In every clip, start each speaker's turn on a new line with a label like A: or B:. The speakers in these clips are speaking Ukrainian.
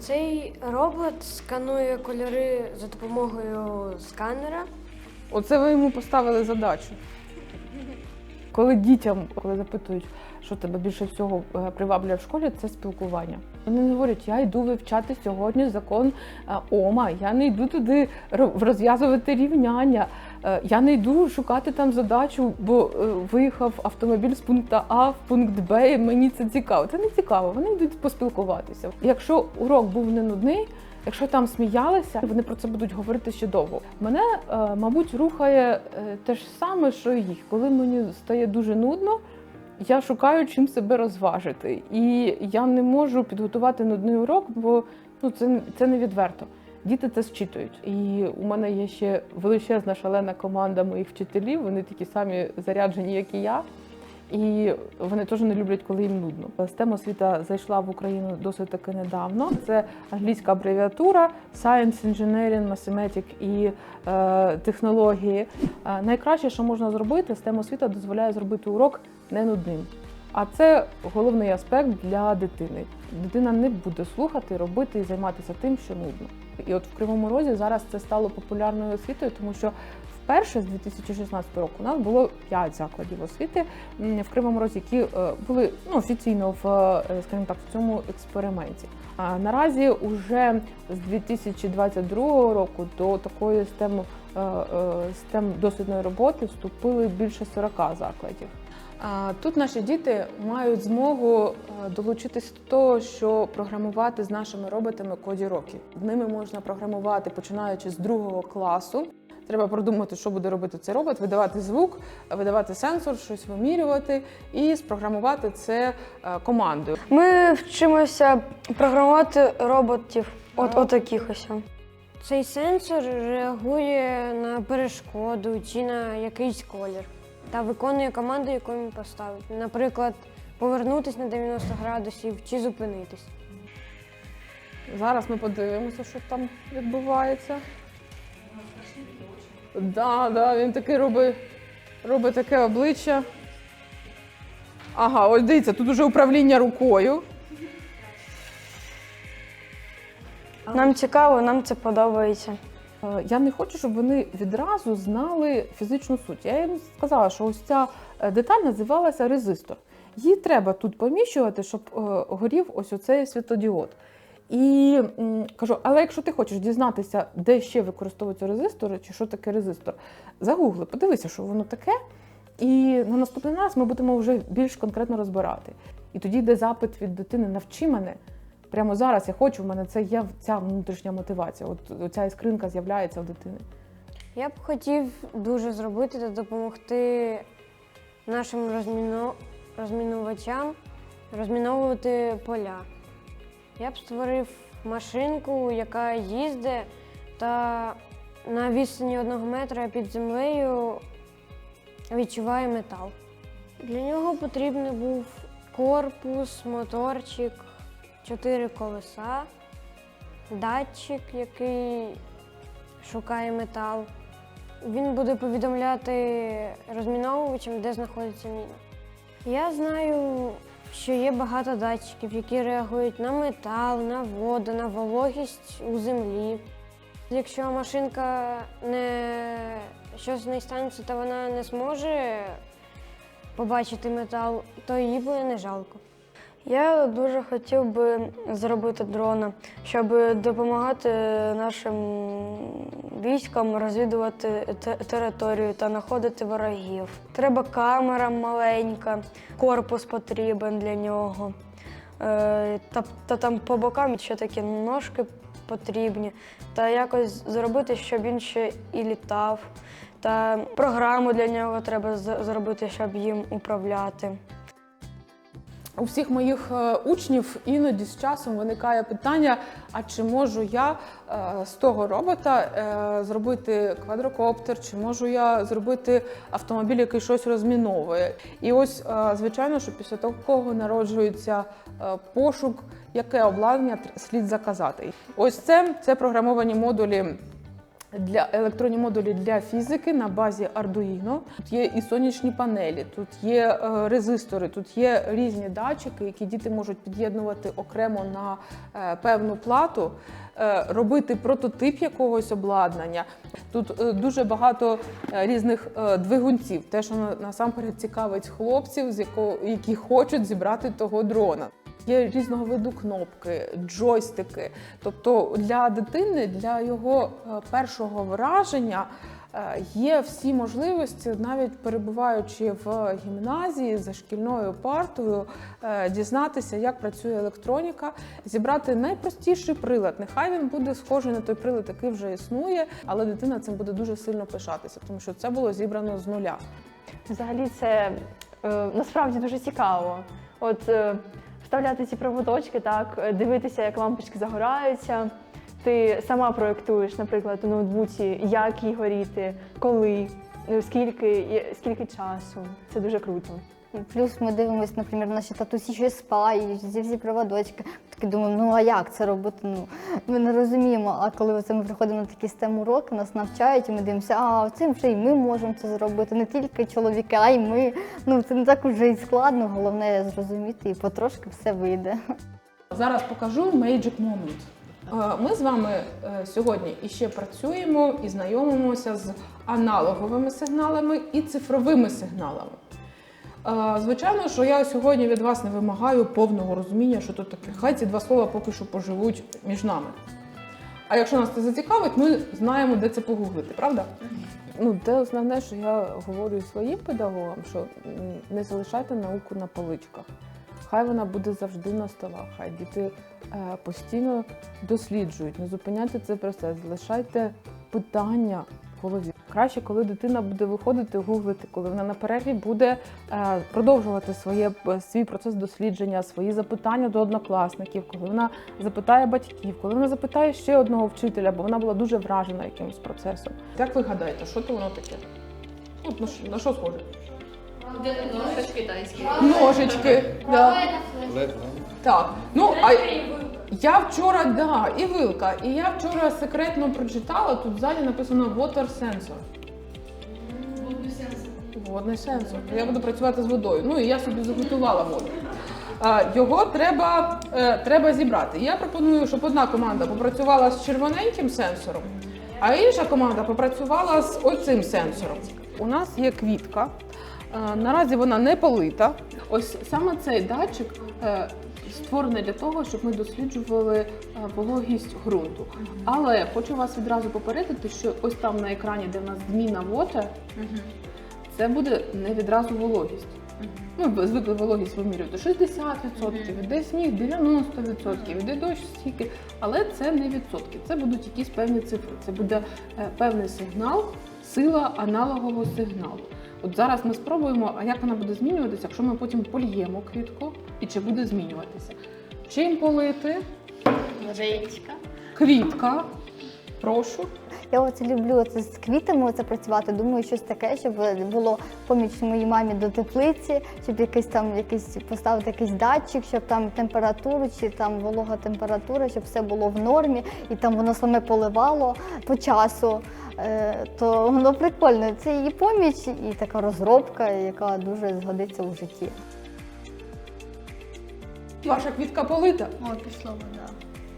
A: Цей робот сканує кольори за допомогою сканера.
B: Оце ви йому поставили задачу. Коли дітям, коли запитують, що тебе більше всього е, приваблює в школі, це спілкування. Вони говорять, я йду вивчати сьогодні закон е, Ома, я не йду туди ро- розв'язувати рівняння, е, я не йду шукати там задачу, бо виїхав автомобіль з пункту А в пункт Б, і мені це цікаво. Це не цікаво, вони йдуть поспілкуватися. Якщо урок був не нудний, Якщо там сміялися, вони про це будуть говорити ще довго. Мене, мабуть, рухає те ж саме, що і їх. Коли мені стає дуже нудно, я шукаю чим себе розважити. І я не можу підготувати нудний урок, бо ну, це, це не відверто. Діти це зчитують. І у мене є ще величезна шалена команда моїх вчителів. Вони такі самі заряджені, як і я. І вони теж не люблять, коли їм нудно. STEM освіта зайшла в Україну досить таки недавно. Це англійська абревіатура Science, Engineering, Mathematics і е, технології. Е, найкраще, що можна зробити, STEM освіта дозволяє зробити урок не нудним. А це головний аспект для дитини. Дитина не буде слухати, робити і займатися тим, що нудно. І от в Кривому Розі зараз це стало популярною освітою, тому що вперше з 2016 року у нас було 5 закладів освіти в Кривому Розі, які е, були ну, офіційно в е, скажімо так в цьому експерименті. А наразі уже з 2022 року до такої STEM, е, STEM дослідної роботи вступили більше 40 закладів. Тут наші діти мають змогу е, долучитися до того, що програмувати з нашими роботами коді роки. Ними можна програмувати починаючи з другого класу. Треба продумати, що буде робити цей робот, видавати звук, видавати сенсор, щось вимірювати і спрограмувати це е, командою.
C: Ми вчимося програмувати роботів, от, от таких ось.
A: Цей сенсор реагує на перешкоду чи на якийсь колір та виконує команду, яку він поставить. Наприклад, повернутися на 90 градусів чи зупинитись.
B: Зараз ми подивимося, що там відбувається. Да, да, він такий робить, робить таке обличчя. Ага, ось дивіться, тут уже управління рукою.
C: Нам цікаво, нам це подобається.
B: Е, Я не хочу, щоб вони відразу знали фізичну суть. Я їм сказала, що ось ця е, деталь називалася резистор. Її треба тут поміщувати, щоб е, горів ось оцей світлодіод. І кажу, але якщо ти хочеш дізнатися, де ще використовуються резистори, чи що таке резистор, загугли, подивися, що воно таке. І на наступний раз ми будемо вже більш конкретно розбирати. І тоді йде запит від дитини, навчи мене. Прямо зараз я хочу, в мене це є ця внутрішня мотивація. От ця іскринка з'являється в дитини.
A: Я б хотів дуже зробити та допомогти нашим розміно... розмінувачам розміновувати поля. Я б створив машинку, яка їздить та на відстані одного метра під землею відчуває метал. Для нього потрібен був корпус, моторчик, чотири колеса, датчик, який шукає метал. Він буде повідомляти розміновувачам, де знаходиться міна. Я знаю, що є багато датчиків, які реагують на метал, на воду, на вологість у землі. Якщо машинка не щось не станеться, та вона не зможе побачити метал, то їй буде не жалко.
C: Я дуже хотів би зробити дрона, щоб допомагати нашим військам розвідувати територію та знаходити ворогів. Треба камера маленька, корпус потрібен для нього. Е, Та, та там по бокам ще такі ножки потрібні. Та якось зробити, щоб він ще і літав. Та програму для нього треба зробити, щоб їм управляти.
B: У всіх моїх е, учнів іноді з часом виникає питання: а чи можу я е, з того робота е, зробити квадрокоптер, чи можу я зробити автомобіль, який щось розміновує? І ось, звичайно, що після такого народжується пошук, яке обладнання слід заказати. Ось це, це програмовані модулі для електронні модулі для фізики на базі Arduino. Тут є і сонячні панелі, тут є е, резистори, тут є різні датчики, які діти можуть під'єднувати окремо на е, певну плату, е, робити прототип якогось обладнання. Тут дуже багато різних двигунців, те, що насамперед цікавить хлопців, з якого які хочуть зібрати того дрона. Є різного виду кнопки, джойстики. Тобто для дитини, для його е, першого враження е, є всі можливості, навіть перебуваючи в гімназії за шкільною партою, е, дізнатися, як працює електроніка, зібрати найпростіший прилад. Нехай він буде схожий на той прилад, який вже існує, але дитина цим буде дуже сильно пишатися, тому що це було зібрано з нуля.
D: Взагалі це насправді дуже цікаво. От вставляти ці проводочки, так, е, дивитися, як лампочки загораються. Ти сама проєктуєш, наприклад, у ноутбуці, як їй горіти, коли, е, скільки, скільки часу. Це дуже круто.
E: Плюс ми дивимося, наприклад, наші татусі щось спають, ці всі проводочки. Такі думаємо, ну а як це робити? Ну ми не розуміємо. А коли оце ми приходимо на такі stem уроки, нас навчають, і ми дивимося, а цим вже і ми можемо це зробити. Не тільки чоловіки, а й ми. Ну це не так уже і складно. Головне зрозуміти, і потрошки все вийде.
B: Зараз покажу Magic Moment. Е, Ми з вами е, сьогодні іще працюємо і знайомимося з аналоговими сигналами і цифровими сигналами. Звичайно, що я сьогодні від вас не вимагаю повного розуміння, що тут таке. Хай ці два слова поки що поживуть між нами. А якщо нас це зацікавить, ми знаємо, де це погуглити, правда? Ну, те основне, що я говорю своїм педагогам, що не залишайте науку на поличках. Хай вона буде завжди на столах, хай діти е, постійно досліджують, не зупиняйте цей процес, залишайте питання в голові. Краще, коли дитина буде виходити гуглити, коли вона на перерві буде е, продовжувати своє, е, свій процес дослідження, свої запитання до однокласників, коли вона запитає батьків, коли вона запитає ще одного вчителя, бо вона була дуже вражена якимось процесом. Як ви гадаєте, що то воно таке? От на що, на що схоже?
F: Ножички.
B: Ножички. Да. Так, ну а я вчора, да, і вилка. І я вчора секретно прочитала, тут ззаді написано water sensor. Водний сенсор. Я буду працювати з водою. Ну і я собі заготувала воду. А, Його треба, е, треба зібрати. Я пропоную, щоб одна команда попрацювала з червоненьким сенсором, а інша команда попрацювала з оцим сенсором. У нас є квітка. Е, Наразі вона не полита. Ось саме цей датчик е, створений для того, щоб ми досліджували е, вологість ґрунту. Але хочу вас відразу попередити, що ось там на екрані, де в нас зміна water, це буде не відразу вологість. Ну, звикли вологість вимірювати 60%, іде сніг 90%, іде дощ стільки. Але це не відсотки, це будуть якісь певні цифри. Це буде е, певний сигнал, сила аналогового сигналу. От зараз ми спробуємо, а як вона буде змінюватися, якщо ми потім польємо квітку, і чи буде змінюватися. Чим полити?
F: Водичка.
B: Квітка. Прошу.
E: Я оце люблю оце з квітами оце працювати. Думаю, щось таке, щоб було поміч моїй мамі до теплиці, щоб якийсь там якийсь поставити якийсь датчик, щоб там температуру чи там волога температура, щоб все було в нормі, і там воно саме поливало по часу. Е, То воно прикольно. Це і поміч, і така розробка, яка дуже згодиться у житті.
B: Ваша квітка полита.
F: О, пішло вода.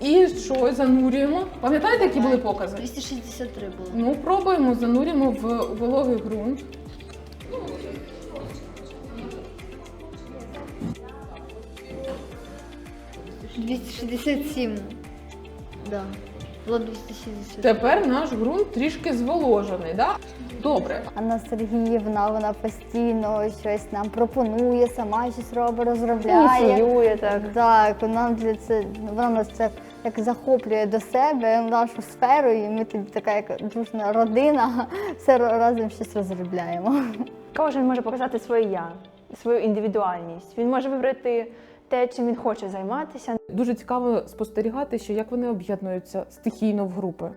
B: І що занурюємо? Пам'ятаєте, які були покази?
F: 263 було.
B: Ну, пробуємо, занурюємо в вологий ґрунт.
F: 267. шістдесят сім. 260.
B: Тепер наш ґрунт трішки зволожений, да? Добре.
E: Анна Сергіївна, вона постійно щось нам пропонує, сама щось робить, розробляє.
D: Ініціює так.
E: Так, вона для це вона нас це як захоплює до себе нашу сферу, і ми тоді така як дружна родина, все разом щось розробляємо.
D: Кожен може показати своє я, свою індивідуальність. Він може вибрати те, чим він хоче займатися.
B: Дуже цікаво спостерігати, що як вони об'єднуються стихійно в групи,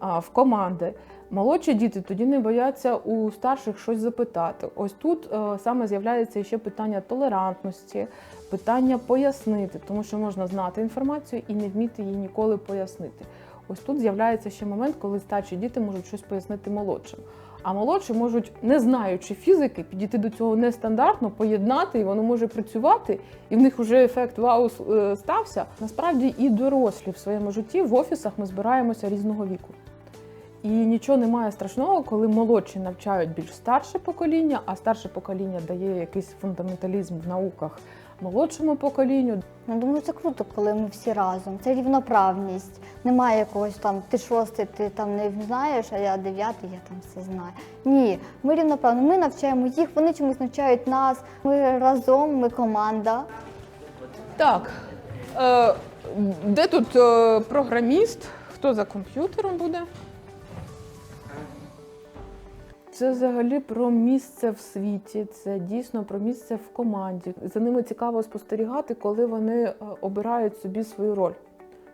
B: в команди. Молодші діти тоді не бояться у старших щось запитати. Ось тут е, саме з'являється ще питання толерантності, питання пояснити, тому що можна знати інформацію і не вміти її ніколи пояснити. Ось тут з'являється ще момент, коли старші діти можуть щось пояснити молодшим. А молодші можуть, не знаючи фізики, підійти до цього нестандартно, поєднати, і воно може працювати, і в них вже ефект вау е, стався. Насправді і дорослі в своєму житті в офісах ми збираємося різного віку. І нічого немає страшного, коли молодші навчають більш старше покоління, а старше покоління дає якийсь фундаменталізм в науках молодшому поколінню.
E: Ну, думаю, це круто, коли ми всі разом. Це рівноправність. Немає якогось там, ти шостий, ти там не знаєш, а я дев'ятий, я там все знаю. Ні, ми рівноправні. Ми навчаємо їх, вони чомусь навчають нас. Ми разом, ми команда.
B: Так, е, де тут е, програміст? Хто за комп'ютером буде? Це взагалі про місце в світі, це дійсно про місце в команді. За ними цікаво спостерігати, коли вони е, обирають собі свою роль.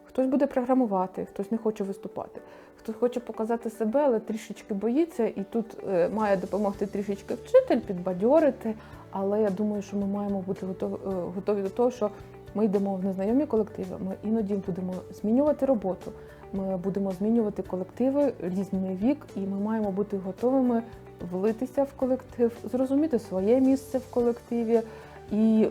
B: Хтось буде програмувати, хтось не хоче виступати, хтось хоче показати себе, але трішечки боїться, і тут е, має допомогти трішечки вчитель, підбадьорити. Але я думаю, що ми маємо бути е, готові до того, що ми йдемо в незнайомі колективи. Ми іноді будемо змінювати роботу. Ми будемо змінювати колективи різний вік, і ми маємо бути готовими влитися в колектив, зрозуміти своє місце в колективі і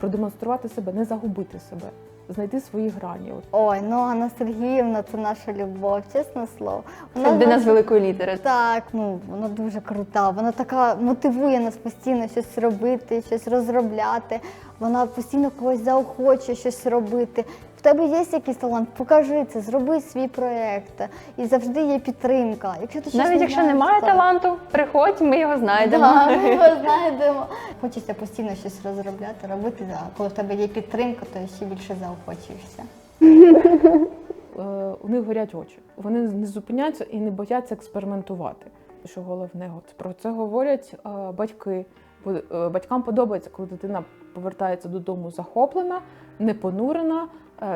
B: продемонструвати себе, не загубити себе, знайти свої грані.
E: Ой, ну Анна Сергіївна, це наша любов, чесне слово.
D: Це для нас великої літери.
E: Так, ну вона дуже крута. Вона така мотивує нас постійно щось робити, щось розробляти. Вона постійно когось заохочує щось робити. Тебе є якийсь талант, покажи це, зроби свій проєкт. І завжди є підтримка. Якщо ти щось
D: Навіть
E: не
D: якщо
E: знаєш,
D: немає
E: так.
D: таланту, приходь, ми його знайдемо.
E: Да, ми його знайдемо. Хочеться постійно щось розробляти, робити. А коли в тебе є підтримка, то ще більше заохочуєшся.
B: е, у них горять очі. Вони не зупиняються і не бояться експериментувати. Що головне, от про це говорять е, батьки. Е, Батькам подобається, коли дитина повертається додому захоплена, не понурена,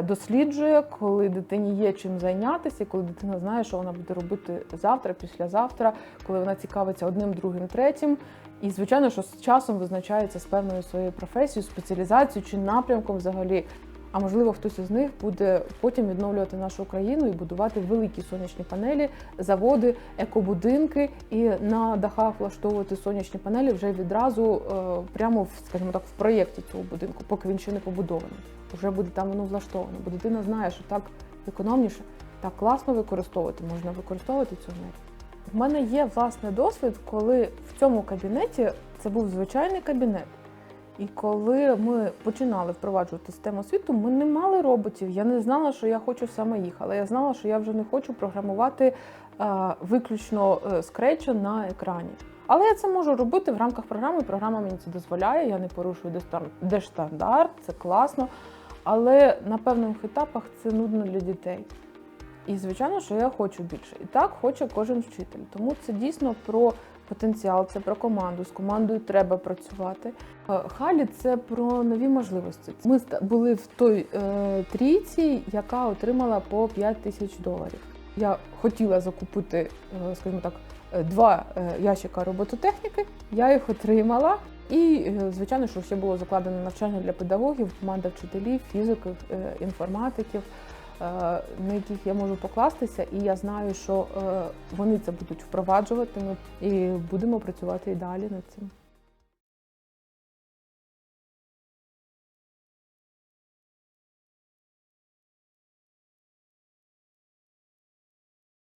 B: досліджує, коли дитині є чим зайнятися, коли дитина знає, що вона буде робити завтра, післязавтра, коли вона цікавиться одним, другим, третім. І звичайно, що з часом визначається з певною своєю професією, спеціалізацією чи напрямком взагалі. А можливо, хтось із них буде потім відновлювати нашу країну і будувати великі сонячні панелі, заводи, екобудинки і на дахах влаштовувати сонячні панелі вже відразу е, прямо в, скажімо так, в проєкті цього будинку, поки він ще не побудований. Вже буде там воно влаштовано. Бо дитина знає, що так економніше, так класно використовувати, можна використовувати цю енергію. В мене є власний досвід, коли в цьому кабінеті це був звичайний кабінет. І коли ми починали впроваджувати систему освіту, ми не мали роботів. Я не знала, що я хочу саме їх, але я знала, що я вже не хочу програмувати е, виключно е, скретча на екрані. Але я це можу робити в рамках програми. Програма мені це дозволяє, я не порушую держстандарт, це класно. Але на певних етапах це нудно для дітей. І звичайно, що я хочу більше. І так хоче кожен вчитель. Тому це дійсно про потенціал, це про команду. З командою треба працювати. Е, Халі це про нові можливості. Ми були в той е, трійці, яка отримала по 5 тисяч доларів. Я хотіла закупити, е, скажімо так, е, два е, ящика робототехніки. Я їх отримала. І, звичайно, що ще було закладено навчання для педагогів, команда вчителів, фізиків, інформатиків, на яких я можу покластися, і я знаю, що е, вони це будуть впроваджувати. Ми і будемо працювати і далі над цим.